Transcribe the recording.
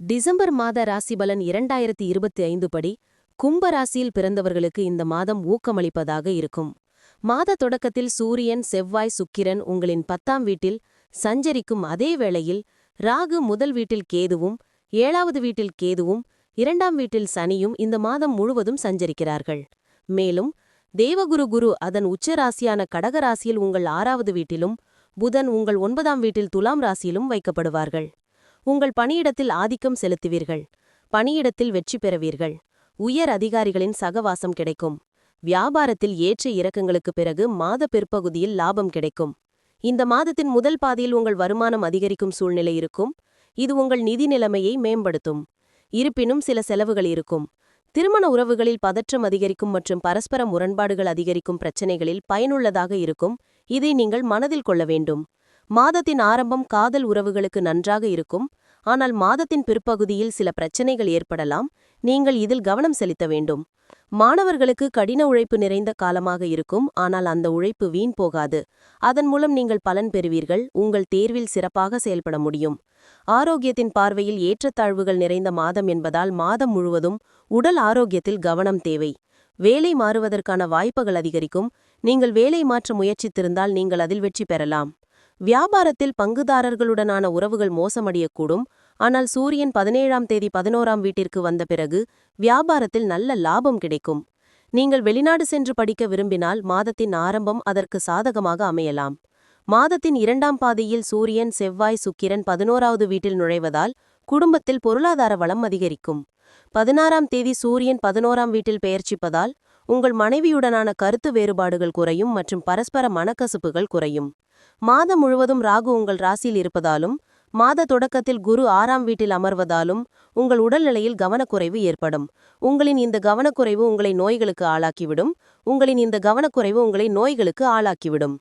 December மாத ராசிபலன் இரண்டாயிரத்தி இருபத்தி ஐந்து படி கும்ப ராசியில் பிறந்தவர்களுக்கு இந்த மாதம் ஊக்கமளிப்பதாக இருக்கும். மாத தொடக்கத்தில் சூரியன் செவ்வாய் சுக்கிரன் உங்களின் பத்தாம் வீட்டில் சஞ்சரிக்கும் அதே வேளையில் ராகு முதல் வீட்டில் கேதுவும் ஏழாவது வீட்டில் கேதுவும் இரண்டாம் வீட்டில் சனியும் இந்த மாதம் முழுவதும் சஞ்சரிக்கிறார்கள். மேலும் தேவகுரு குரு அதன் உச்சராசியான கடகராசியில் உங்கள் ஆறாவது வீட்டிலும் புதன் உங்கள் ஒன்பதாம் வீட்டில் துலாம் ராசியிலும் வைக்கப்படுவார்கள். உங்கள் பணியிடத்தில் ஆதிக்கம் செலுத்துவீர்கள். பணியிடத்தில் வெற்றி பெறுவீர்கள். உயர் அதிகாரிகளின் சகவாசம் கிடைக்கும். வியாபாரத்தில் ஏற்ற இறக்கங்களுக்கு பிறகு மாத பிற்பகுதியில் லாபம் கிடைக்கும். இந்த மாதத்தின் முதல் பாதியில் உங்கள் வருமானம் அதிகரிக்கும் சூழ்நிலை இருக்கும். இது உங்கள் நிதி நிலைமையை மேம்படுத்தும். இருப்பினும் சில செலவுகள் இருக்கும். திருமண உறவுகளில் பதற்றம் அதிகரிக்கும் மற்றும் பரஸ்பர முரண்பாடுகள் அதிகரிக்கும் பிரச்சினைகளில் பயனுள்ளதாக இருக்கும். இதை நீங்கள் மனதில் கொள்ள வேண்டும். மாதத்தின் ஆரம்பம் காதல் உறவுகளுக்கு நன்றாக இருக்கும். ஆனால் மாதத்தின் பிற்பகுதியில் சில பிரச்சனைகள் ஏற்படலாம். நீங்கள் இதில் கவனம் செலுத்த வேண்டும். மாணவர்களுக்கு கடின உழைப்பு நிறைந்த காலமாக இருக்கும். ஆனால் அந்த உழைப்பு வீண் போகாது. அதன் மூலம் நீங்கள் பலன் பெறுவீர்கள். உங்கள் தேர்வில் சிறப்பாக செயல்பட முடியும். ஆரோக்கியத்தின் பார்வையில் ஏற்றத்தாழ்வுகள் நிறைந்த மாதம் என்பதால் மாதம் முழுவதும் உடல் ஆரோக்கியத்தில் கவனம் தேவை. வேலை மாறுவதற்கான வாய்ப்புகள் அதிகரிக்கும். நீங்கள் வேலை மாற்ற முயற்சித்திருந்தால் நீங்கள் அதில் வெற்றி பெறலாம். வியாபாரத்தில் பங்குதாரர்களுடனான உறவுகள் மோசமடையக்கூடும். ஆனால் சூரியன் பதினேழாம் தேதி பதினோராம் வீட்டிற்கு வந்த பிறகு வியாபாரத்தில் நல்ல லாபம் கிடைக்கும். நீங்கள் வெளிநாடு சென்று படிக்க விரும்பினால் மாதத்தின் ஆரம்பம் அதற்கு சாதகமாக அமையலாம். மாதத்தின் இரண்டாம் பாதியில் சூரியன் செவ்வாய் சுக்கிரன் பதினோராவது வீட்டில் நுழைவதால் குடும்பத்தில் பொருளாதார வளம் அதிகரிக்கும். பதினாறாம் தேதி சூரியன் பதினோராம் வீட்டில் பெயர்ச்சிப்பதால் உங்கள் மனைவியுடனான கருத்து வேறுபாடுகள் குறையும் மற்றும் பரஸ்பர மனக்கசுப்புகள் குறையும். மாதம் முழுவதும் ராகு உங்கள் ராசியில் இருப்பதாலும் மாத தொடக்கத்தில் குரு ஆறாம் வீட்டில் அமர்வதாலும் உங்கள் உடல்நிலையில் கவனக்குறைவு ஏற்படும். உங்களின் இந்த கவனக்குறைவு உங்களை நோய்களுக்கு ஆளாக்கிவிடும். உங்களின் இந்த கவனக்குறைவு உங்களை நோய்களுக்கு ஆளாக்கிவிடும்.